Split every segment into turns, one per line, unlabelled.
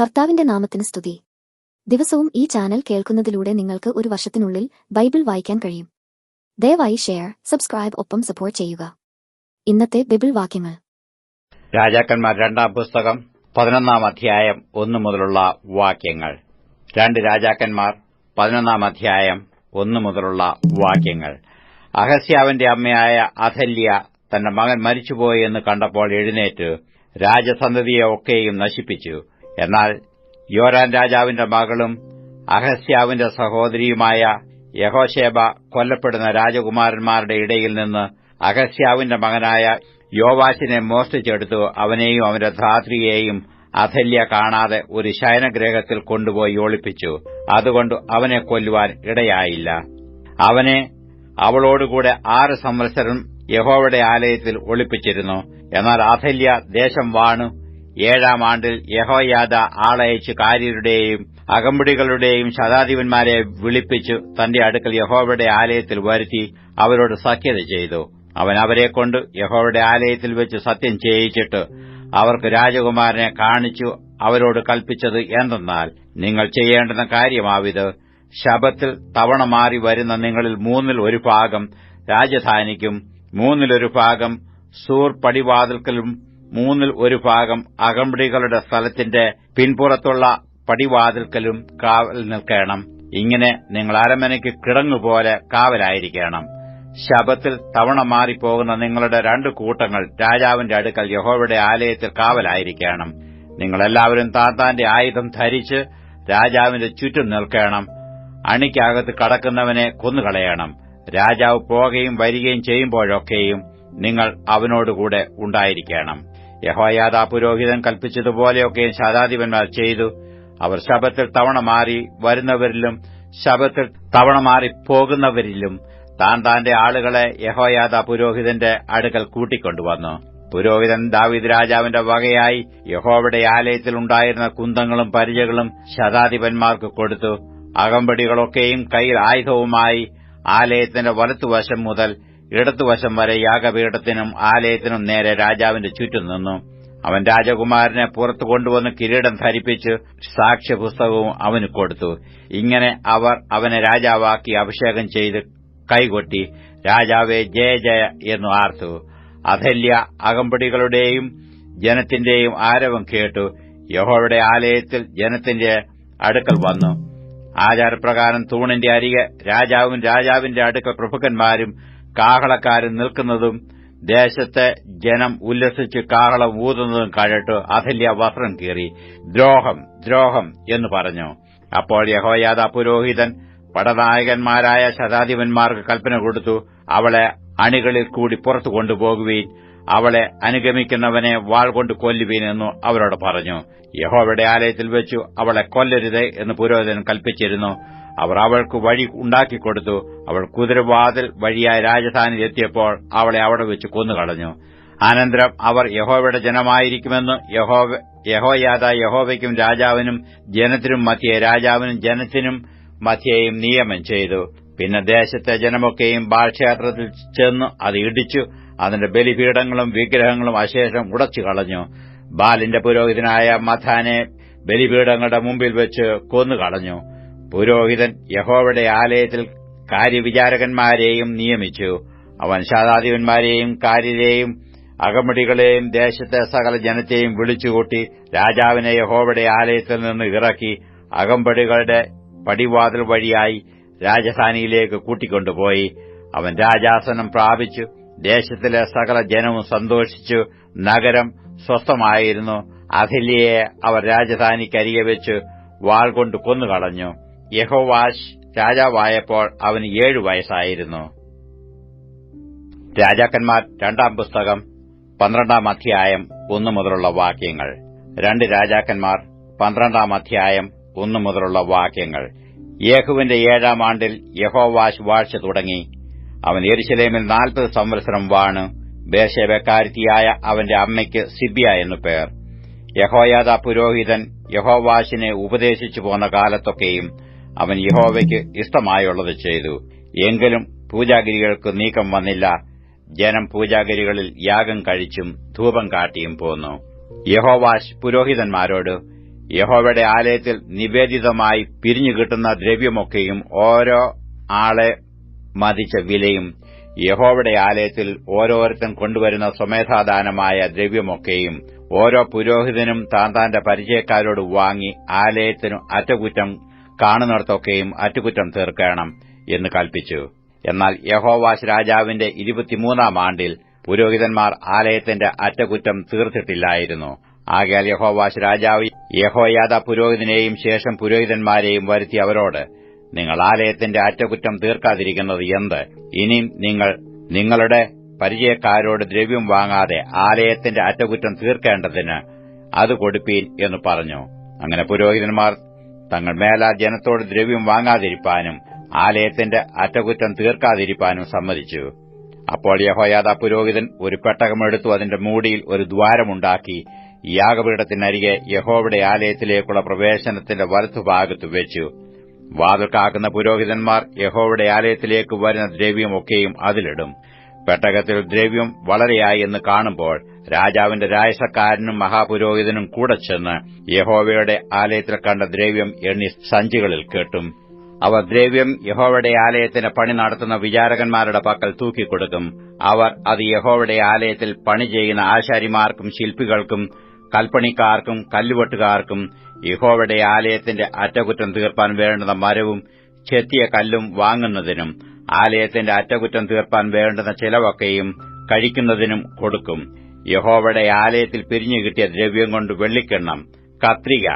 കർത്താവിന്റെ നാമത്തിന് സ്തുതി. ദിവസവും ഈ ചാനൽ കേൾക്കുന്നതിലൂടെ നിങ്ങൾക്ക് ഒരു വർഷത്തിനുള്ളിൽ ബൈബിൾ വായിക്കാൻ കഴിയും. ദയവായി ഷെയർ സബ്സ്ക്രൈബ് ഒപ്പം സപ്പോർട്ട് ചെയ്യുക. ഇന്നത്തെ ബൈബിൾ വാക്യങ്ങൾ.
രാജാക്കന്മാർ രണ്ടാം പുസ്തകം പതിനൊന്നാം അധ്യായം ഒന്നു മുതലുള്ള വാക്യങ്ങൾ. രണ്ട് രാജാക്കന്മാർ പതിനൊന്നാം അധ്യായം ഒന്നു മുതലുള്ള വാക്യങ്ങൾ. അഹസ്യാവിന്റെ അമ്മയായ അഥല്യ തന്റെ മകൻ മരിച്ചുപോയി എന്ന് കണ്ടപ്പോൾ എഴുന്നേറ്റ് രാജസന്തതിയെ ഒക്കെയും നശിപ്പിച്ചു. എന്നാൽ യോരാൻ രാജാവിന്റെ മകളും അഹസ്യാവിന്റെ സഹോദരിയുമായ യഹോശേബ കൊല്ലപ്പെടുന്ന രാജകുമാരന്മാരുടെ ഇടയിൽ നിന്ന് അഹസ്യാവിന്റെ മകനായ യോവാശിനെ മോഷ്ടിച്ചെടുത്തു. അവനെയും അവന്റെ ധാത്രിയെയും അഥല്യ കാണാതെ ഒരു ശയനഗ്രഹത്തിൽ കൊണ്ടുപോയി ഒളിപ്പിച്ചു. അതുകൊണ്ട് അവനെ കൊല്ലുവാൻ ഇടയായില്ല. അവനെ അവളോടുകൂടെ ആറ് സംവത്സരം യഹോവയുടെ ആലയത്തിൽ ഒളിപ്പിച്ചിരുന്നു. എന്നാൽ അഥല്യ ദേശം വാണു. ഏഴാം ആണ്ടിൽ യഹോയാദ ആളയച്ച് കാര്യരുടെയും അകമ്പടികളുടെയും ശതാധിപന്മാരെ വിളിപ്പിച്ചു തന്റെ അടുക്കൽ യഹോവയുടെ ആലയത്തിൽ വരുത്തി അവരോട് സഖ്യത ചെയ്തു. അവൻ അവരെക്കൊണ്ട് യഹോവയുടെ ആലയത്തിൽ വെച്ച് സത്യം ചെയ്യിച്ചിട്ട് അവർക്ക് രാജകുമാരനെ കാണിച്ചു അവരോട് കൽപ്പിച്ചത് എന്തെന്നാൽ നിങ്ങൾ ചെയ്യേണ്ടുന്ന കാര്യമാവിത്. ശബത്തിൽ തവണ മാറി വരുന്ന നിങ്ങളിൽ മൂന്നിൽ ഒരു ഭാഗം രാജധാനിക്കും മൂന്നിലൊരു ഭാഗം സൂർ പടിവാതിൽക്കലും മൂന്നിൽ ഒരു ഭാഗം അകമ്പടികളുടെ സ്ഥലത്തിന്റെ പിൻപുറത്തുള്ള പടിവാതിൽക്കലും കാവൽ നിൽക്കണം. ഇങ്ങനെ നിങ്ങൾ അരമനയ്ക്ക് കിടങ്ങുപോലെ കാവലായിരിക്കണം. ശബത്തിൽ തവണ മാറിപ്പോകുന്ന നിങ്ങളുടെ രണ്ട് കൂട്ടങ്ങൾ രാജാവിന്റെ അടുക്കൽ യഹോവയുടെ ആലയത്തിൽ കാവലായിരിക്കണം. നിങ്ങളെല്ലാവരും താത്താന്റെ ആയുധം ധരിച്ച് രാജാവിന്റെ ചുറ്റും നിൽക്കണം. അണിക്കകത്ത് കടക്കുന്നവനെ കൊന്നുകളയണം. രാജാവ് പോകുകയും വരികയും ചെയ്യുമ്പോഴൊക്കെയും നിങ്ങൾ അവനോടുകൂടെ ഉണ്ടായിരിക്കണം. യഹോയാദാ പുരോഹിതൻ കൽപ്പിച്ചതുപോലെയൊക്കെയും ശതാധിപന്മാർ ചെയ്തു. അവർ ശബത്തിൽ തവണ മാറി വരുന്നവരിലും ശബത്തിൽ തവണ മാറി പോകുന്നവരിലും താൻ താന്റെ ആളുകളെ യഹോയാദ പുരോഹിതന്റെ അടുക്കൽ കൂട്ടിക്കൊണ്ടുവന്നു. പുരോഹിതൻ ദാവീദ് രാജാവിന്റെ വകയായി യഹോവയുടെ ആലയത്തിൽ ഉണ്ടായിരുന്ന കുന്തങ്ങളും പരിചകളും ശതാധിപന്മാർക്ക് കൊടുത്തു. അകമ്പടികളൊക്കെയും കയ്യിൽ ആയുധവുമായി ആലയത്തിന്റെ വലത്തുവശം മുതൽ ഇടത്തുവശം വരെ യാഗപീഠത്തിനും ആലയത്തിനും നേരെ രാജാവിന്റെ ചുറ്റും നിന്നു. അവൻ രാജകുമാരനെ പുറത്തു കൊണ്ടുവന്ന് കിരീടം ധരിപ്പിച്ച് സാക്ഷ്യപുസ്തകവും അവന് കൊടുത്തു. ഇങ്ങനെ അവർ അവനെ രാജാവാക്കി അഭിഷേകം ചെയ്ത് കൈകൊട്ടി രാജാവെ ജയ ജയ എന്നു ആർത്തു. അഥല്യ അകമ്പടികളുടെയും ജനത്തിന്റെയും ആരവം കേട്ടു. യഹോയുടെ ആലയത്തിൽ ജനത്തിന്റെ അടുക്കൽ വന്നു. ആചാരപ്രകാരം തൂണിന്റെ അരികെ രാജാവും രാജാവിന്റെ അടുക്കൽ പ്രഭുക്കന്മാരും കാഹളക്കാരും നിൽക്കുന്നതും ദേശത്തെ ജനം ഉല്ലസിച്ച് കാഹളം ഊതുന്നതും കഴിട്ട് അഥല്യ വസ്ത്രം കീറി ദ്രോഹം ദ്രോഹം എന്ന് പറഞ്ഞു. അപ്പോൾ യഹോയാദ പുരോഹിതൻ പടനായകന്മാരായ ശതാധിപന്മാർക്ക് കൽപ്പന കൊടുത്തു അവളെ അണികളിൽ കൂടി പുറത്തു കൊണ്ടുപോകുവീൻ അവളെ അനുഗമിക്കുന്നവനെ വാൾ കൊണ്ട് കൊല്ലുവീൻ എന്നു അവരോട് പറഞ്ഞു. യഹോവയുടെ ആലയത്തിൽ വെച്ചു അവളെ കൊല്ലരുത് എന്ന് പുരോഹിതൻ കൽപ്പിച്ചിരുന്നു. അവർ അവൾക്ക് വഴി ഉണ്ടാക്കിക്കൊടുത്തു അവൾ കുതിരവാതിൽ വഴിയായി രാജധാനിയിലെത്തിയപ്പോൾ അവളെ അവിടെ വെച്ച് കൊന്നുകളഞ്ഞു. അനന്തരം അവർ യഹോവയുടെ ജനമായിരിക്കുമെന്ന് യഹോയാദ യഹോവയ്ക്കും രാജാവിനും ജനത്തിനും മധ്യേ രാജാവിനും ജനത്തിനും മധ്യേയും നിയമം ചെയ്തു. പിന്നെ ദേശത്തെ ജനമൊക്കെയും ബാൽക്ഷേത്രത്തിൽ ചെന്ന് അത് ഇടിച്ചു. അതിന്റെ ബലിപീഠങ്ങളും വിഗ്രഹങ്ങളും അശേഷം ഉടച്ചു കളഞ്ഞു. ബാലിന്റെ പുരോഹിതനായ മഥാനെ ബലിപീഠങ്ങളുടെ മുമ്പിൽ വെച്ച് കൊന്നുകളഞ്ഞു. പുരോഹിതൻ യഹോവയുടെ ആലയത്തിൽ കാര്യവിചാരകന്മാരെയും നിയമിച്ചു. അവൻ ശതാധിപന്മാരെയും കാര്യരെയും അകമടികളെയും ദേശത്തെ സകല ജനത്തെയും വിളിച്ചുകൂട്ടി രാജാവിനെ യഹോവയുടെ ആലയത്തിൽ നിന്ന് ഇറക്കി അകമ്പടികളുടെ പടിവാതിൽ വഴിയായി രാജധാനിയിലേക്ക് കൂട്ടിക്കൊണ്ടുപോയി. അവൻ രാജാസനം പ്രാപിച്ചു. ദേശത്തിലെ സകല ജനവും സന്തോഷിച്ചു. നഗരം സ്വസ്ഥമായിരുന്നു. അഖിലിയെ അവർ രാജധാനിക്കരികെ വെച്ച് വാൾ കൊണ്ട് കൊന്നുകളഞ്ഞു. യഹോവാഷ് രാജാവായപ്പോൾ അവന് ഏഴു വയസ്സായിരുന്നു. രാജാക്കന്മാർ രണ്ടാം പുസ്തകം പന്ത്രണ്ടാം അധ്യായം ഒന്നു മുതലുള്ള വാക്യങ്ങൾ. രണ്ട് രാജാക്കന്മാർ പന്ത്രണ്ടാം അധ്യായം ഒന്നു മുതലുള്ള വാക്യങ്ങൾ. യേഹുവിന്റെ ഏഴാം ആണ്ടിൽ യഹോവാശ് വാഴ്ച തുടങ്ങി. അവൻ എരിശിലേമിൽ നാൽപ്പത് സംവത്സരം വാണു. ബേർഷേബക്കാരുത്തിയായ അവന്റെ അമ്മയ്ക്ക് സിബിയ എന്നു പേർ. യഹോയാദ പുരോഹിതൻ യഹോവാശിനെ ഉപദേശിച്ചു പോന്ന കാലത്തൊക്കെയും അവൻ യഹോവയ്ക്ക് ഇഷ്ടമായുള്ളത് ചെയ്തു. എങ്കിലും പൂജാഗിരികൾക്ക് നീക്കം വന്നില്ല. ജനം പൂജാഗിരികളിൽ യാഗം കഴിച്ചും ധൂപം കാട്ടിയും പോന്നു. യഹോവാശ് പുരോഹിതന്മാരോട് യഹോവയുടെ ആലയത്തിൽ നിവേദിതമായി പിരിഞ്ഞു കിട്ടുന്ന ദ്രവ്യമൊക്കെയും ഓരോ ആളെ മതിച്ച വിലയും യഹോവയുടെ ആലയത്തിൽ ഓരോരുത്തൻ കൊണ്ടുവരുന്ന സ്വമേധാദാനമായ ദ്രവ്യമൊക്കെയും ഓരോ പുരോഹിതനും താൻ തന്റെ പരിചയക്കാരോട് വാങ്ങി ആലയത്തിനു അറ്റകുറ്റം കാണുന്നിടത്തൊക്കെയും അറ്റകുറ്റം തീർക്കണം എന്ന് കൽപ്പിച്ചു. എന്നാൽ യഹോവാശ് രാജാവിന്റെ ഇരുപത്തിമൂന്നാം ആണ്ടിൽ പുരോഹിതന്മാർ ആലയത്തിന്റെ അറ്റകുറ്റം തീർത്തിട്ടില്ലായിരുന്നു. ആകയാൽ യഹോവാശ് രാജാവ് യഹോയാദ പുരോഹിതനെയും ശേഷം പുരോഹിതന്മാരെയും വരുത്തി അവരോട് നിങ്ങൾ ആലയത്തിന്റെ അറ്റകുറ്റം തീർക്കാതിരിക്കുന്നത് എന്ത്? ഇനിയും നിങ്ങൾ നിങ്ങളുടെ പരിചയക്കാരോട് ദ്രവ്യം വാങ്ങാതെ ആലയത്തിന്റെ അറ്റകുറ്റം തീർക്കേണ്ടതിന് അത് കൊടുപ്പീൻ എന്ന് പറഞ്ഞു. അങ്ങനെ പുരോഹിതന്മാർ തങ്ങൾ മേലാ ജനത്തോട് ദ്രവ്യം വാങ്ങാതിരിപ്പാനും ആലയത്തിന്റെ അറ്റകുറ്റം തീർക്കാതിരിപ്പാനും സമ്മതിച്ചു. അപ്പോൾ യഹോയാദ പുരോഹിതൻ ഒരു പെട്ടകമെടുത്തു അതിന്റെ മൂടിയിൽ ഒരു ദ്വാരമുണ്ടാക്കി യാഗപീഠത്തിനരികെ യഹോവയുടെ ആലയത്തിലേക്കുള്ള പ്രവേശനത്തിന്റെ വലത്തുഭാഗത്ത് വെച്ചു. വാതിൽ പുരോഹിതന്മാർ യഹോവയുടെ ആലയത്തിലേക്ക് വരുന്ന ദ്രവ്യമൊക്കെയും അതിലിടും. പെട്ടകത്തിൽ ദ്രവ്യം വളരെയായി എന്ന് കാണുമ്പോൾ രാജാവിന്റെ രായസക്കാരനും മഹാപുരോഹിതനും കൂടെ ചെന്ന് യഹോവയുടെ ആലയത്തിൽ കണ്ട ദ്രവ്യം എണ്ണി സഞ്ചികളിൽ കേട്ടും. അവർ ദ്രവ്യം യഹോവയുടെ ആലയത്തിന് പണി നടത്തുന്ന വിചാരകന്മാരുടെ പക്കൽ തൂക്കിക്കൊടുക്കും. അവർ അത് യഹോവയുടെ ആലയത്തിൽ പണി ചെയ്യുന്ന ആശാരിമാർക്കും ശില്പികൾക്കും കൽപ്പണിക്കാർക്കും കല്ലുവെട്ടുകാർക്കും യഹോവയുടെ ആലയത്തിന്റെ അറ്റകുറ്റം തീർപ്പാൻ വേണ്ടുന്ന മരവും ചെത്തിയ കല്ലും വാങ്ങുന്നതിനും ആലയത്തിന്റെ അറ്റകുറ്റം തീർപ്പാൻ വേണ്ടുന്ന ചിലവൊക്കെയും കഴിക്കുന്നതിനും കൊടുക്കും. യഹോവയുടെ ആലയത്തിൽ പിരിഞ്ഞു കിട്ടിയ ദ്രവ്യം കൊണ്ട് വെള്ളിക്കെണ്ണം കത്രിക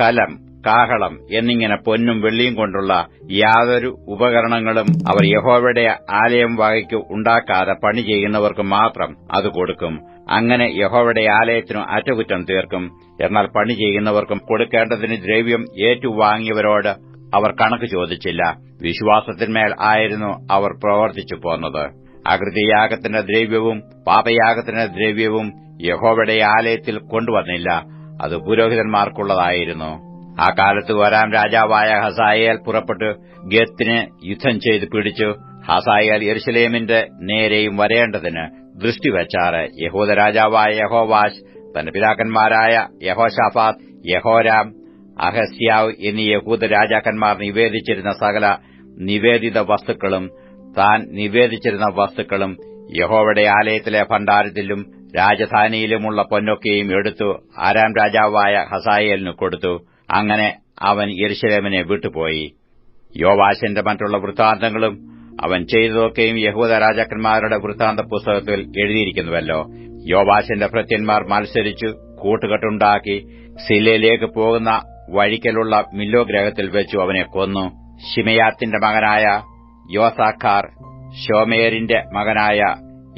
കലം കാഹളം എന്നിങ്ങനെ പൊന്നും വെള്ളിയും കൊണ്ടുള്ള യാതൊരു ഉപകരണങ്ങളും അവർ യഹോവയുടെ ആലയം വകയ്ക്ക് ഉണ്ടാക്കാതെ പണി ചെയ്യുന്നവർക്ക് മാത്രം അത് കൊടുക്കും. അങ്ങനെ യഹോവയുടെ ആലയത്തിനും അറ്റകുറ്റം തീർക്കും. എന്നാൽ പണി ചെയ്യുന്നവർക്കും കൊടുക്കേണ്ടതിന് ദ്രവ്യം ഏറ്റുവാങ്ങിയവരോട് അവർ കണക്ക് ചോദിച്ചില്ല. വിശ്വാസത്തിന്മേൽ ആയിരുന്നു അവർ പ്രവർത്തിച്ചു പോന്നത്. അകൃതിയാഗത്തിന്റെ ദ്രവ്യവും പാപയാഗത്തിന്റെ ദ്രവ്യവും യഹോവയുടെ ആലയത്തിൽ കൊണ്ടുവന്നില്ല. അത് പുരോഹിതന്മാർക്കുള്ളതായിരുന്നു. ആ കാലത്ത് വരാം രാജാവായ ഹസായേൽ പുറപ്പെട്ട് ഗത്തിന് യുദ്ധം ചെയ്ത് പിടിച്ചു. ഹസായേൽ യെരുസലേമിന്റെ നേരെയും വരേണ്ടതിന് ദൃഷ്ടിവച്ചാറ് യഹൂദ യഹോവാശ് തന്റെ പിതാക്കന്മാരായ യഹോഷാഫാത്ത് യഹോരാം അഹസ്യാവ് എന്നീ യഹൂദ രാജാക്കന്മാർ നിവേദിച്ചിരുന്ന സകല നിവേദിത വസ്തുക്കളും താൻ നിവേദിച്ചിരുന്ന വസ്തുക്കളും യഹോവയുടെ ആലയത്തിലെ ഭണ്ഡാരത്തിലും രാജധാനിയിലുമുള്ള പൊന്നൊക്കെയും എടുത്തു ആരാം രാജാവായ ഹസായേലിന് കൊടുത്തു. അങ്ങനെ അവൻ യെരുശലേമിനെ വിട്ടുപോയി. യോവാശന്റെ മറ്റുള്ള വൃത്താന്തങ്ങളും അവൻ ചെയ്തതൊക്കെയും യഹൂദ രാജാക്കന്മാരുടെ വൃത്താന്ത പുസ്തകത്തിൽ എഴുതിയിരിക്കുന്നുവല്ലോ. യോവാശന്റെ ഭൃത്യന്മാർ മത്സരിച്ചു കൂട്ടുകെട്ടുണ്ടാക്കി സിലയിലേക്ക് പോകുന്ന വഴിക്കലുള്ള മില്ലോ ഗ്രഹത്തിൽ വെച്ചു അവനെ കൊന്നു. ഷിമയാത്തിന്റെ മകനായ യോസാഖാർ ഷോമേരിന്റെ മകനായ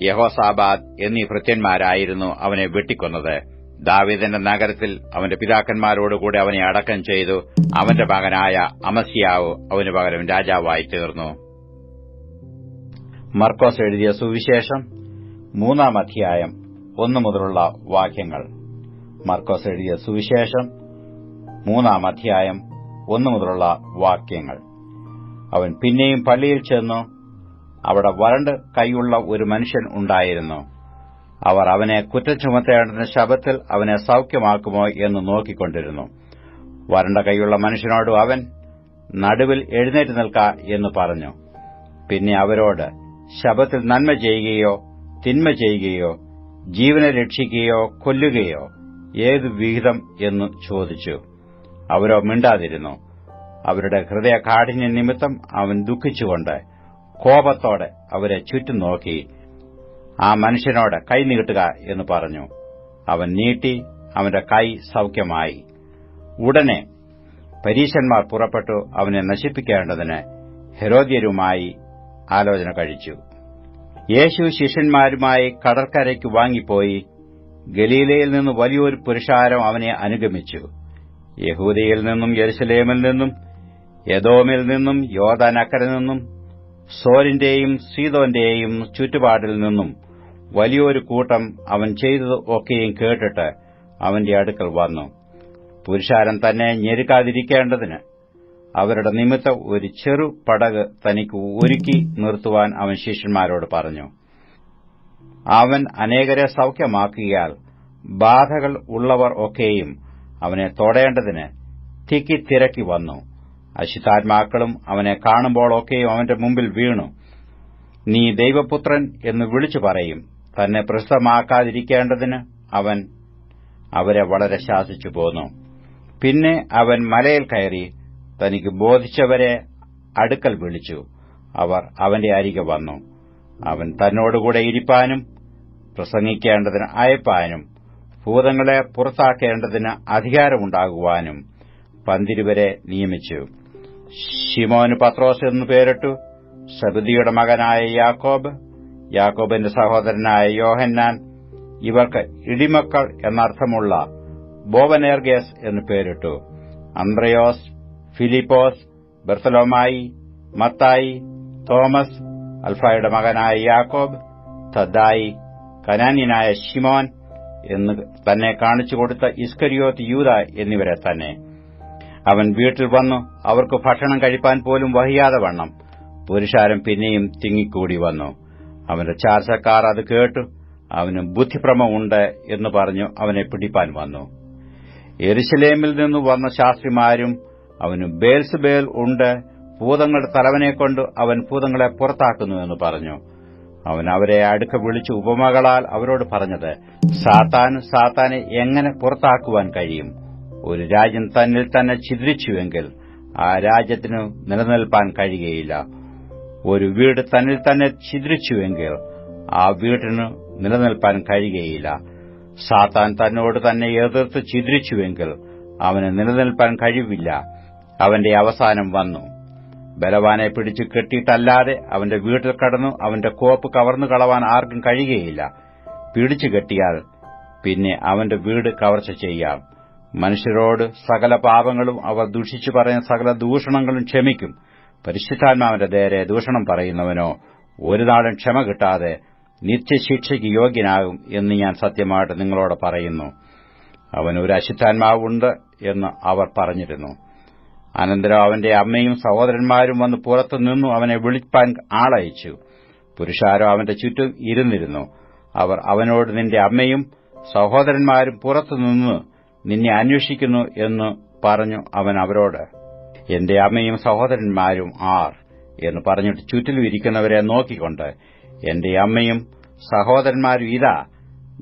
യഹോസാബാദ് എന്നീ ഭൃത്യന്മാരായിരുന്നു അവനെ വെട്ടിക്കൊന്നത്. ദാവീദിന്റെ നഗരത്തിൽ അവന്റെ പിതാക്കന്മാരോടുകൂടി അവനെ അടക്കം ചെയ്തു. അവന്റെ മകനായ അമസ്യാവ് അവന് പകരം രാജാവായി തീർന്നു. മർക്കോസ് എഴുതിയ സുവിശേഷം മൂന്നാം അധ്യായം ഒന്നു മുതലുള്ള വാക്യങ്ങൾ. മർക്കോസ് എഴുതിയ സുവിശേഷം മൂന്നാം അധ്യായം ഒന്നു മുതലുള്ള വാക്യങ്ങൾ. അവൻ പിന്നെയും പള്ളിയിൽ ചെന്നു. അവിടെ വരണ്ട് കൈയുള്ള ഒരു മനുഷ്യൻ ഉണ്ടായിരുന്നു. അവർ അവനെ കുറ്റം ചുമത്തേണ്ടതിന് ശബത്തിൽ അവനെ സൌഖ്യമാക്കുമോ എന്ന് നോക്കിക്കൊണ്ടിരുന്നു. വരണ്ട കൈയുള്ള മനുഷ്യനോട് അവൻ നടുവിൽ എഴുന്നേറ്റ് നിൽക്ക എന്ന് പറഞ്ഞു. പിന്നെ അവരോട് ശബത്തിൽ നന്മ ചെയ്യുകയോ തിന്മ ചെയ്യുകയോ ജീവനെ രക്ഷിക്കുകയോ കൊല്ലുകയോ ഏത് വിഹിതം? എന്ന് ചോദിച്ചു. അവരോ മിണ്ടാതിരുന്നു. അവരുടെ ഹൃദയ കാഠിന്യ നിമിത്തം അവൻ ദുഃഖിച്ചുകൊണ്ട് കോപത്തോടെ അവരെ ചുറ്റും നോക്കി. ആ മനുഷ്യനോട് കൈ നീട്ടുക എന്ന് പറഞ്ഞു. അവൻ നീട്ടി അവന്റെ കൈ സൌഖ്യമായി. ഉടനെ പരീശന്മാർ പുറപ്പെട്ടു അവനെ നശിപ്പിക്കേണ്ടതിന് ഹെരോദ്യരുമായി ആലോചന കഴിച്ചു. യേശു ശിഷ്യന്മാരുമായി കടർക്കരയ്ക്ക് വാങ്ങിപ്പോയി. ഗലീലയിൽ നിന്ന് വലിയൊരു പുരുഷാരം അവനെ അനുഗമിച്ചു. യഹൂദയിൽ നിന്നും യെരുസലേമിൽ നിന്നും യദോമിൽ നിന്നും യോദാനക്കര നിന്നും സോരിന്റെയും സീതോന്റെയും ചുറ്റുപാടിൽ നിന്നും വലിയൊരു കൂട്ടം അവൻ ചെയ്തത് ഒക്കെയും കേട്ടിട്ട് അവന്റെ അടുക്കൽ വന്നു. പുരുഷാരം തന്നെ ഞെരുക്കാതിരിക്കേണ്ടതിന് അവരുടെ നിമിത്തം ഒരു ചെറു പടക് തനിക്ക് ഒരുക്കി നിർത്തുവാൻ അവൻ ശിഷ്യന്മാരോട് പറഞ്ഞു. അവൻ അനേകരെ സൌഖ്യമാക്കിയാൽ ബാധകൾ ഉള്ളവർ ഒക്കെയും അവനെ തൊടേണ്ടതിന് തിക്കി തിരക്കി വന്നു. അശുദ്ധാത്മാക്കളും അവനെ കാണുമ്പോഴൊക്കെയും അവന്റെ മുമ്പിൽ വീണു. നീ ദൈവപുത്രൻ എന്ന് വിളിച്ചു പറയും. തന്നെ പ്രസിദ്ധമാക്കാതിരിക്കേണ്ടതിന് അവൻ അവരെ വളരെ ശാസിച്ചു പോന്നു. പിന്നെ അവൻ മലയിൽ കയറി തനിക്ക് ബോധിച്ചവരെ അടുക്കൽ വിളിച്ചു. അവർ അവന്റെ അരികെ വന്നു. അവൻ തന്നോടുകൂടെ ഇരിപ്പാനും പ്രസംഗിക്കേണ്ടതിന് അയപ്പാനും ഭൂതങ്ങളെ പുറത്താക്കേണ്ടതിന് അധികാരമുണ്ടാകുവാനും പന്തിരുവരെ നിയമിച്ചു. ഷിമോന് പത്രോസ് എന്നു പേരിട്ടു. സബദിയുടെ മകനായ യാക്കോബ് യാക്കോബിന്റെ സഹോദരനായ യോഹന്നാൻ. ഇവർക്ക് ഇടിമക്കൾ എന്നർത്ഥമുള്ള ബോവനേർഗേസ് എന്നു പേരിട്ടു. അന്ത്രയോസ് ഫിലിപ്പോസ് ബർസലോമായി മത്തായി തോമസ് അൽഫായുടെ മകനായ യാക്കോബ് തദ്ദായി കനാന്യനായ ഷിമോൻ എന്ന് തന്നെ കാണിച്ചു കൊടുത്ത ഇസ്കരിയോത്ത് യൂത എന്നിവരെ തന്നെ. അവൻ വീട്ടിൽ വന്നു അവർക്ക് ഭക്ഷണം കഴിപ്പാൻ പോലും വഹിയാതെ വണ്ണം. പുരുഷാരം പിന്നെയും തിങ്ങിക്കൂടി വന്നു. അവന്റെ ചാർച്ചക്കാർ അത് കേട്ടു. അവന് ബുദ്ധിഭ്രമമുണ്ട് എന്ന് പറഞ്ഞു അവനെ പിടിപ്പാൻ വന്നു. എരുശലേമിൽ നിന്ന് വന്ന ശാസ്ത്രിമാരും അവന് ബേൽസുബേൽ ഉണ്ട് ഭൂതങ്ങളുടെ തലവനെക്കൊണ്ട് അവൻ ഭൂതങ്ങളെ പുറത്താക്കുന്നുവെന്ന് പറഞ്ഞു. അവൻ അവരെ അടുക്ക വിളിച്ച് ഉപമകളാൽ അവരോട് പറഞ്ഞത് സാത്താൻ സാത്താനെ എങ്ങനെ പുറത്താക്കുവാൻ കഴിയും? ഒരു രാജ്യം തന്നിൽ തന്നെ ഛിദ്രിച്ചുവെങ്കിൽ ആ രാജ്യത്തിനു നിലനിൽപ്പാൻ കഴിയുകയില്ല. ഒരു വീട് തന്നിൽ തന്നെ ഛിദ്രിച്ചുവെങ്കിൽ ആ വീടിന് നിലനിൽപ്പാൻ കഴിയുകയില്ല. സാത്താൻ തന്നോട് തന്നെ എതിർത്ത് ഛിദ്രിച്ചുവെങ്കിൽ അവന് നിലനിൽപ്പാൻ കഴിവില്ല. അവന്റെ അവസാനം വന്നു. ബലവാനെ പിടിച്ചു കെട്ടിയിട്ടല്ലാതെ അവന്റെ വീട്ടിൽ കടന്നു അവന്റെ കോപ്പ് കവർന്നു കളവാൻ ആർക്കും കഴിയുകയില്ല. പിടിച്ചു കെട്ടിയാൽ പിന്നെ അവന്റെ വീട് കവർച്ച ചെയ്യാം. മനുഷ്യരോട് സകല പാപങ്ങളും അവർ ദുഷിച്ചു പറയുന്ന സകല ദൂഷണങ്ങളും ക്ഷമിക്കും. പരിശുദ്ധാത്മാവിന്റെ നേരെ ദൂഷണം പറയുന്നവനോ ഒരു നാളും ക്ഷമ കിട്ടാതെ നിത്യശിക്ഷയ്ക്ക് യോഗ്യനാകും എന്ന് ഞാൻ സത്യമായിട്ട് നിങ്ങളോട് പറയുന്നു. അവൻ ഒരു അശുദ്ധാത്മാവുണ്ട് എന്ന് അവർ പറഞ്ഞിരുന്നു. അനന്തരം അവന്റെ അമ്മയും സഹോദരന്മാരും വന്ന് പുറത്തു നിന്നു അവനെ വിളിപ്പാൻ ആളയച്ചു. പുരുഷാരോ അവന്റെ ചുറ്റും ഇരുന്നിരുന്നു. അവർ അവനോട് നിന്റെ അമ്മയും സഹോദരന്മാരും പുറത്തുനിന്ന് നിന്നെ അന്വേഷിക്കുന്നു എന്ന് പറഞ്ഞു അവൻ അവരോട്. എന്റെ അമ്മയും സഹോദരന്മാരും ആർ എന്ന് പറഞ്ഞിട്ട് ചുറ്റിലും ഇരിക്കുന്നവരെ നോക്കിക്കൊണ്ട് എന്റെ അമ്മയും സഹോദരന്മാരും ഇതാ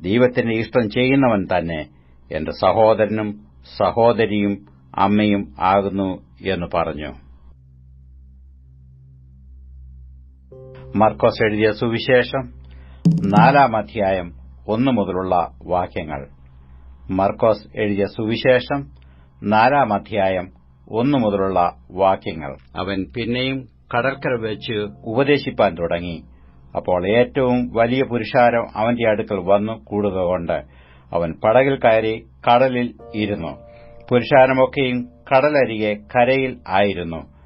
ദൈവത്തിന്റെ ഇഷ്ടം ചെയ്യുന്നവൻ തന്നെ. എന്റെ സഹോദരനും സഹോദരിയും അമ്മയും ആകുന്നു എന്ന് പറഞ്ഞു. മർക്കോസ് എഴുതിയ സുവിശേഷം നാലാം അധ്യായം ഒന്നു മുതലുള്ള വാക്യങ്ങൾ. മർക്കോസ് എഴുതിയ സുവിശേഷം നാലാം അധ്യായം ഒന്നു മുതലുള്ള വാക്യങ്ങൾ. അവൻ പിന്നെയും കടൽക്കര വെച്ച് ഉപദേശിപ്പാൻ തുടങ്ങി. അപ്പോൾ ഏറ്റവും വലിയ പുരുഷാരം അവന്റെ അടുക്കൽ വന്നു കൂടുകകൊണ്ട് അവൻ പടകിൽ കയറി കടലിൽ ഇരുന്നു. പുരുഷാരമൊക്കെയും കടലരികെ കരയിൽ ആയിരുന്നു.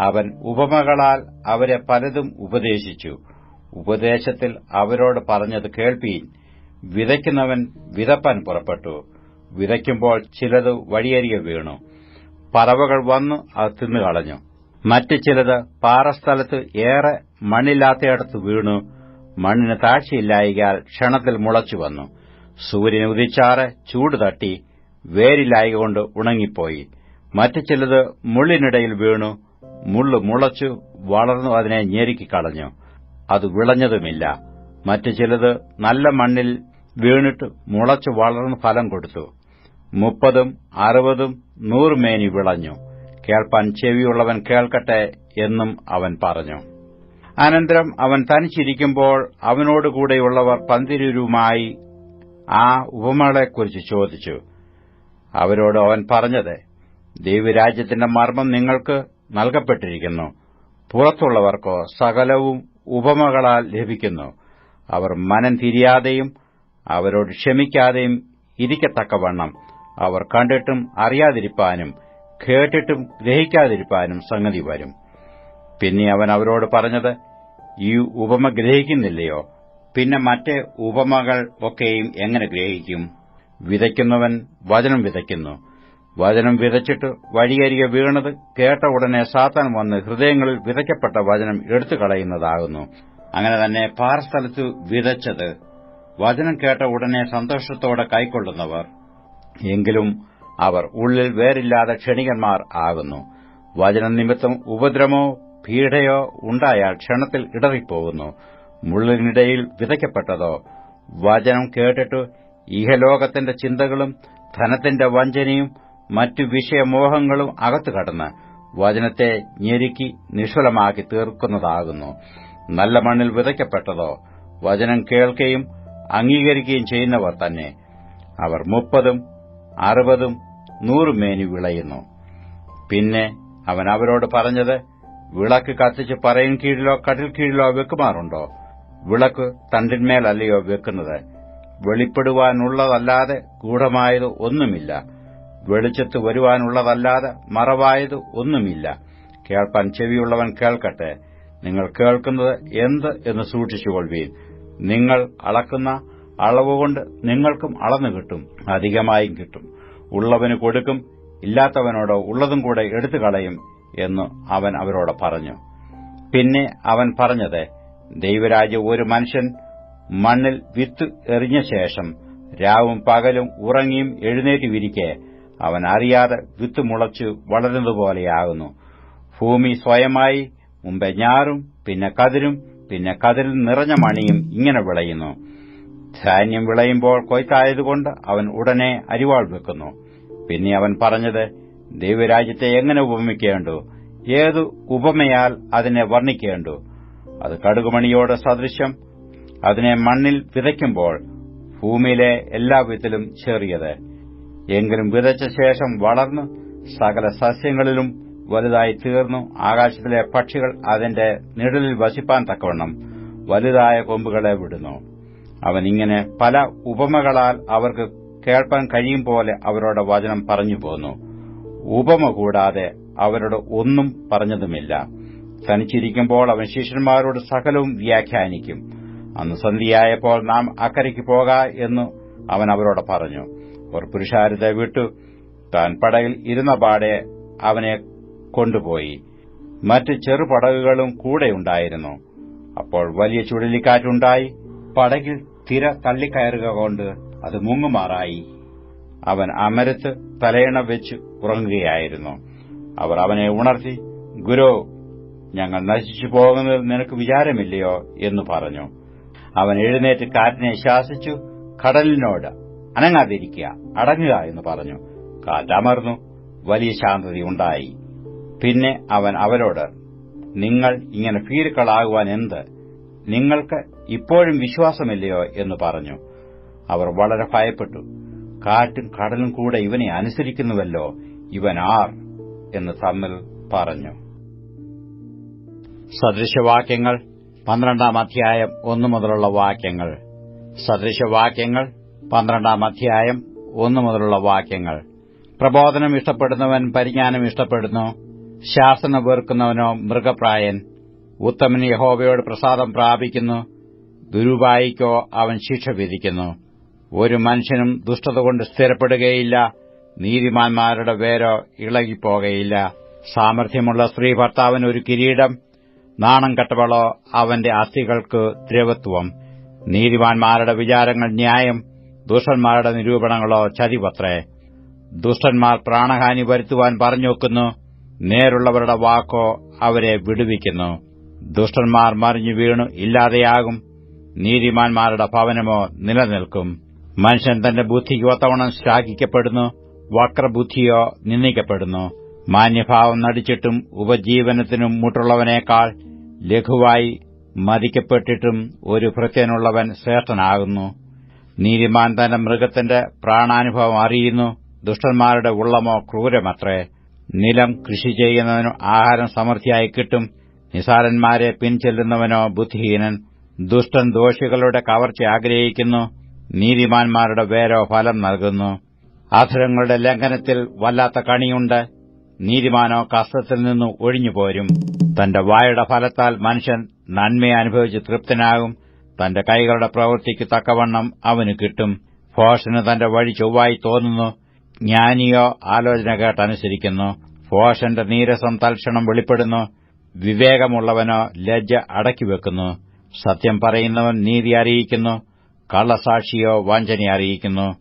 അവൻ ഉപമകളാൽ അവരെ പലതും ഉപദേശിച്ചു. ഉപദേശത്തിൽ അവരോട് പറഞ്ഞത് കേൾപ്പീൻ വിതയ്ക്കുന്നവൻ വിതപ്പാൻ പുറപ്പെട്ടു. വിതയ്ക്കുമ്പോൾ ചിലത് വഴിയരികെ വീണു. പറവകൾ വന്നു അത് തിന്നുകളഞ്ഞു. മറ്റു ചിലത് പാറസ്ഥലത്ത് ഏറെ മണ്ണില്ലാത്തയിടത്ത് വീണു. മണ്ണിന് താഴ്ചയില്ലായികാൽ ക്ഷണത്തിൽ മുളച്ചു വന്നു. സൂര്യൻ ഉദിച്ചാറ് ചൂട് തട്ടി. വേരില്ലായക കൊണ്ട് ഉണങ്ങിപ്പോയി. മറ്റു ചിലത് മുള്ളിനിടയിൽ വീണു മുള്ളു മുളച്ചു വളർന്നു അതിനെ ഞെരുക്കിക്കളഞ്ഞു അത് വിളഞ്ഞതുമില്ല. മറ്റു ചിലത് നല്ല മണ്ണിൽ വീണിട്ട് മുളച്ചു വളർന്ന് ഫലം കൊടുത്തു. മുപ്പതും അറുപതും നൂറുമേനി വിളഞ്ഞു. കേൾപ്പാൻ ചെവിയുള്ളവൻ കേൾക്കട്ടെ എന്നും അവൻ പറഞ്ഞു. അനന്തരം അവൻ തനിച്ചിരിക്കുമ്പോൾ അവനോടുകൂടെയുള്ളവർ പന്തിരുമായി ആ ഉപമകളെക്കുറിച്ച് ചോദിച്ചു. അവരോട് അവൻ പറഞ്ഞത് ദൈവരാജ്യത്തിന്റെ മർമ്മം നിങ്ങൾക്ക് നൽകപ്പെട്ടിരിക്കുന്നു. പുറത്തുള്ളവർക്കോ സകലവും ഉപമകളാൽ ലഭിക്കുന്നു. അവർ മനം തിരിയാതെയും അവരോട് ക്ഷമിക്കാതെയും ഇരിക്കത്തക്കവണ്ണം അവർ കണ്ടിട്ടും അറിയാതിരിപ്പാനും കേട്ടിട്ടും ഗ്രഹിക്കാതിരിപ്പാനും സംഗതി വരും. പിന്നെ അവൻ അവരോട് പറഞ്ഞത് ഈ ഉപമ ഗ്രഹിക്കുന്നില്ലയോ? പിന്നെ മറ്റേ ഉപമകൾ ഒക്കെയും എങ്ങനെ ഗ്രഹിക്കും? വിതയ്ക്കുന്നവൻ വചനം വിതയ്ക്കുന്നു. വചനം വിതച്ചിട്ട് വഴിയരികെ വീണത് കേട്ട ഉടനെ സാത്താൻ വന്ന് ഹൃദയങ്ങളിൽ വിതയ്ക്കപ്പെട്ട വചനം എടുത്തു കളയുന്നതാകുന്നു അങ്ങനെ തന്നെ പാറസ്ഥലത്ത് വിതച്ചത് വചനം കേട്ട ഉടനെ സന്തോഷത്തോടെ കൈക്കൊള്ളുന്നവർ. എങ്കിലും അവർ ഉള്ളിൽ വേറില്ലാതെ ക്ഷണികന്മാർ ആകുന്നു. വചനനിമിത്തം ഉപദ്രവമോ പീഡയോ ഉണ്ടായാൽ ക്ഷണത്തിൽ ഇടറിപ്പോകുന്നു. മുള്ളിനിടയിൽ വിതയ്ക്കപ്പെട്ടതോ വചനം കേട്ടിട്ട് ഇഹലോകത്തിന്റെ ചിന്തകളും ധനത്തിന്റെ വഞ്ചനയും മറ്റു വിഷയമോഹങ്ങളും അകത്തു കടന്ന് വചനത്തെ ഞെരുക്കി നിഷ്ഫലമാക്കി തീർക്കുന്നതാകുന്നു. നല്ല മണ്ണിൽ വിതയ്ക്കപ്പെട്ടതോ വചനം കേൾക്കുകയും അംഗീകരിക്കുകയും ചെയ്യുന്നവർ തന്നെ. അവർ മുപ്പതും അറുപതും നൂറും മേനി വിളയുന്നു. പിന്നെ അവൻ അവരോട് പറഞ്ഞത് വിളക്ക് കത്തിച്ച് പറയും കീഴിലോ കട്ടിൽ കീഴിലോ വെക്കുമാറുണ്ടോ? വിളക്ക് തണ്ടിന്മേലല്ലയോ വെക്കുന്നത്? വെളിപ്പെടുവാനുള്ളതല്ലാതെ ഗൂഢമായത് ഒന്നുമില്ല. വെളിച്ചത്ത് വരുവാനുള്ളതല്ലാതെ മറവായത് ഒന്നുമില്ല. കേൾപ്പാൻ ചെവിയുള്ളവൻ കേൾക്കട്ടെ. നിങ്ങൾ കേൾക്കുന്നത് എന്ത് എന്ന് സൂക്ഷിച്ചുകൊള്ളുവീൻ. നിങ്ങൾ അളക്കുന്ന അളവുകൊണ്ട് നിങ്ങൾക്കും അളന്നു കിട്ടും. അധികമായും കിട്ടും. ഉള്ളവന് കൊടുക്കും ഇല്ലാത്തവനോട് ഉള്ളതും കൂടെ എടുത്തു കളയും എന്ന് അവൻ അവരോട് പറഞ്ഞു. പിന്നെ അവൻ പറഞ്ഞത് ദൈവരാജ്യം ഒരു മനുഷ്യൻ മണ്ണിൽ വിത്ത് എറിഞ്ഞ ശേഷം രാവും പകലും ഉറങ്ങിയും എഴുന്നേറ്റുവിരിക്കെ അവൻ അറിയാതെ വിത്ത് മുളച്ചു വളരുന്നതുപോലെയാകുന്നു ഭൂമി സ്വയമായി മുമ്പേ ഞാറും പിന്നെ കതിരും പിന്നെ കതിരിൽ നിറഞ്ഞ മണിയും ഇങ്ങനെ വിളയുന്നു. ധാന്യം വിളയുമ്പോൾ കൊയ്ത്തായതുകൊണ്ട് അവൻ ഉടനെ അരിവാൾ വെക്കുന്നു. പിന്നെ അവൻ പറഞ്ഞത് ദൈവരാജ്യത്തെ എങ്ങനെ ഉപമിക്കേണ്ടു? ഏതു ഉപമയാൽ അതിനെ വർണിക്കേണ്ടു? അത് കടുകുമണിയോട് സദൃശ്യം അതിനെ മണ്ണിൽ വിതയ്ക്കുമ്പോൾ ഭൂമിയിലെ എല്ലാ വിധത്തിലും ചേറിയത്. എങ്കിലും വിതച്ച ശേഷം വളർന്നു സകല സസ്യങ്ങളിലും വലുതായി തീർന്നു. ആകാശത്തിലെ പക്ഷികൾ അതിന്റെ നിഴലിൽ വസിപ്പാൻ തക്കവണ്ണം വലുതായ കൊമ്പുകളെ വിടുന്നു. അവൻ ഇങ്ങനെ പല ഉപമകളാൽ അവർക്ക് കേൾപ്പാൻ കഴിയും പോലെ അവരോട് വചനം പറഞ്ഞു പോന്നു. ഉപമ കൂടാതെ അവരോട് ഒന്നും പറഞ്ഞതുമില്ല. തനിച്ചിരിക്കുമ്പോൾ അവൻ ശിഷ്യന്മാരോട് സകലവും വ്യാഖ്യാനിക്കും. അന്ന് സന്ധ്യയായപ്പോൾ നാം അക്കരയ്ക്ക് പോക എന്ന് അവൻ അവരോട് പറഞ്ഞു. ഒരു പുരുഷാരത്തെ വിട്ടു. താൻ പടയിൽ ഇരുന്ന പാടെ അവനെ കൊണ്ടുപോയി. മറ്റ് ചെറുപടകുകളും കൂടെയുണ്ടായിരുന്നു അപ്പോൾ വലിയ ചുഴലിക്കാറ്റുണ്ടായി. പടകിൽ തിര തള്ളിക്കയറുക കൊണ്ട് അത് മുങ്ങുമാറായി. അവൻ അമരത്ത് തലയണ വെച്ച് ഉറങ്ങുകയായിരുന്നു. അവർ അവനെ ഉണർത്തി ഗുരു ഞങ്ങൾ നശിച്ചു പോകുന്നതിൽ നിനക്ക് വിചാരമില്ലയോ? എന്ന് പറഞ്ഞു. അവൻ എഴുന്നേറ്റ് കാറ്റിനെ ശാസിച്ചു കടലിനോട് അനങ്ങാതിരിക്കുക അടങ്ങുക എന്ന് പറഞ്ഞു. കാറ്റമർന്നു വലിയ ശാന്തതയുണ്ടായി പിന്നെ അവൻ അവരോട് നിങ്ങൾ ഇങ്ങനെ ഭീരുക്കളാകുവാൻ എന്ത്? നിങ്ങൾക്ക് ഇപ്പോഴും വിശ്വാസമില്ലയോ? എന്ന് പറഞ്ഞു. അവർ വളരെ ഭയപ്പെട്ടു. കാറ്റും കടലും കൂടെ ഇവനെ അനുസരിക്കുന്നുവല്ലോ ഇവൻ ആർ? എന്ന് തമ്മിൽ പറഞ്ഞു. സദൃശവാക്യങ്ങൾ പന്ത്രണ്ടാം അധ്യായം ഒന്നു മുതലുള്ള വാക്യങ്ങൾ. സദൃശവാക്യങ്ങൾ പന്ത്രണ്ടാം അധ്യായം ഒന്നു മുതലുള്ള വാക്യങ്ങൾ. പ്രബോധനം ഇഷ്ടപ്പെടുന്നവൻ പരിജ്ഞാനം ഇഷ്ടപ്പെടുന്നു. ശാസന വെറുക്കുന്നവനോ മൃഗപ്രായൻ. ഉത്തമൻ യഹോബയോട് പ്രസാദം പ്രാപിക്കുന്നു. ദുരുപായിക്കോ അവൻ ശിക്ഷ വിധിക്കുന്നു. ഒരു മനുഷ്യനും ദുഷ്ടത കൊണ്ട് സ്ഥിരപ്പെടുകയില്ല. നീതിമാന്മാരുടെ വേരോ ഇളകിപ്പോകയില്ല. സാമർഥ്യമുള്ള സ്ത്രീ ഭർത്താവിന് ഒരു കിരീടം. നാണം കെട്ടവളോ അവന്റെ അസ്ഥികൾക്ക് ദ്രവത്വം. നീതിമാന്മാരുടെ വിചാരങ്ങൾ ന്യായം ദുഷ്ടന്മാരുടെ നിരൂപണങ്ങളോ ചതിപത്രേ ദുഷ്ടന്മാർ പ്രാണഹാനി വരുത്തുവാൻ പറഞ്ഞുവെക്കുന്നു നേരുള്ളവരുടെ വാക്കോ അവരെ വിടുവിക്കുന്നു. ദുഷ്ടന്മാർ മറിഞ്ഞു വീണു ഇല്ലാതെയാകും നീതിമാന്മാരുടെ ഭവനമോ നിലനിൽക്കും. മനുഷ്യൻ തന്റെ ബുദ്ധിക്ക് ഒത്തവണ്ണം ശ്ലാഘിക്കപ്പെടുന്നു വക്രബുദ്ധിയോ നിന്ദിക്കപ്പെടുന്നു. മാന്യഭാവം നടിച്ചിട്ടും ഉപജീവനത്തിനും മുട്ടുള്ളവനേക്കാൾ ലഘുവായി മതിക്കപ്പെട്ടിട്ടും ഒരു ഭൃത്യനുള്ളവൻ ശ്രേഷ്ഠനാകുന്നു. നീതിമാൻ തന്റെ മൃഗത്തിന്റെ പ്രാണാനുഭവം അറിയുന്നു. ദുഷ്ടന്മാരുടെ ഉള്ളമോ ക്രൂരമത്രേ. നിലം കൃഷി ചെയ്യുന്നതിനു ആഹാരം സമൃദ്ധിയായി കിട്ടും. നിസാരന്മാരെ പിൻചെല്ലുന്നവനോ ബുദ്ധിഹീനൻ. ദുഷ്ടൻ ദോഷികളുടെ കവർച്ച ആഗ്രഹിക്കുന്നു. നീതിമാന്മാരുടെ വേരോ ഫലം നൽകുന്നു. അധരങ്ങളുടെ ലംഘനത്തിൽ വല്ലാത്ത കണിയുണ്ട്. നീതിമാനോ കഷ്ടത്തിൽ നിന്ന് ഒഴിഞ്ഞുപോരും. തന്റെ വായുടെ ഫലത്താൽ മനുഷ്യൻ നന്മയെ അനുഭവിച്ച് തൃപ്തനാകും. തന്റെ കൈകളുടെ പ്രവൃത്തിക്ക് തക്കവണ്ണം അവന് കിട്ടും. ഫോഷന് തന്റെ വഴി ചൊവ്വായി തോന്നുന്നു. ജ്ഞാനിയോ ആലോചന കേട്ടനുസരിക്കുന്നു. ഫോഷന്റെ നീരസം തൽക്ഷണം വെളിപ്പെടുന്നു. വിവേകമുള്ളവനോ ലജ്ജ അടക്കിവെക്കുന്നു സത്യം പറയുന്നവൻ നീതി അറിയിക്കുന്നു. കള്ളസാക്ഷിയോ വഞ്ചന അറിയിക്കുന്നു.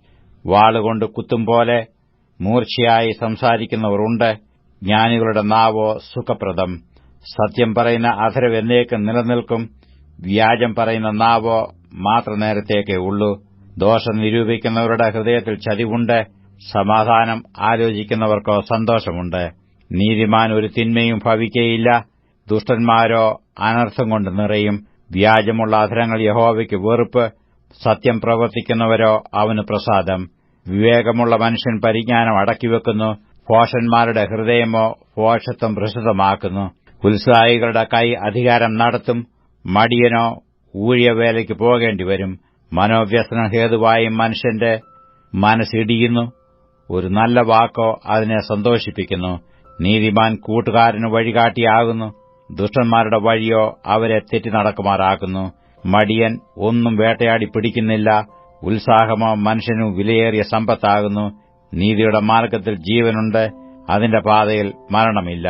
വാളുകൊണ്ട് കുത്തും പോലെ മൂർച്ചയായി സംസാരിക്കുന്നവർ ഉണ്ട് ജ്ഞാനികളുടെ നാവോ സുഖപ്രദം. സത്യം പറയുന്ന അധരം എന്നേക്കും നിലനിൽക്കും. വ്യാജം പറയുന്ന നാവോ മാത്ര നേരത്തേക്കേ ഉള്ളൂ. ദോഷം നിരൂപിക്കുന്നവരുടെ ഹൃദയത്തിൽ ചതിവുണ്ട്. സമാധാനം ആലോചിക്കുന്നവർക്കോ സന്തോഷമുണ്ട്. നീതിമാൻ ഒരു തിന്മയും ഭവിക്കയില്ല. ദുഷ്ടന്മാരോ അനർത്ഥം കൊണ്ട് നിറയും. വ്യാജമുള്ള അധരങ്ങൾ യഹോവയ്ക്ക് വെറുപ്പ്. സത്യം പ്രവർത്തിക്കുന്നവരോ അവന് പ്രസാദം. വിവേകമുള്ള മനുഷ്യൻ പരിജ്ഞാനം അടക്കിവെക്കുന്നു. ഭോഷന്മാരുടെ ഹൃദയമോ ഭോഷത്വം പ്രസിദ്ധമാക്കുന്നു. ഉത്സാഹികളുടെ കൈ അധികാരം നടത്തും. മടിയനോ ഊഴിയവേലയ്ക്ക് പോകേണ്ടിവരും മനോവ്യസന ഹേതുവായി മനുഷ്യന്റെ മനസ്സിടിയുന്നു. ഒരു നല്ല വാക്കോ അതിനെ സന്തോഷിപ്പിക്കുന്നു. നീതിമാൻ കൂട്ടുകാരന് വഴികാട്ടിയാകുന്നു. ദുഷ്ടന്മാരുടെ വഴിയോ അവരെ തെറ്റി നടക്കുമാറാക്കുന്നു മടിയൻ ഒന്നും വേട്ടയാടി പിടിക്കുന്നില്ല. ഉത്സാഹമോ മനുഷ്യനു വിലയേറിയ സമ്പത്താകുന്നു. നീതിയുടെ മാർഗത്തിൽ ജീവനുണ്ട് അതിന്റെ പാതയിൽ മരണമില്ല.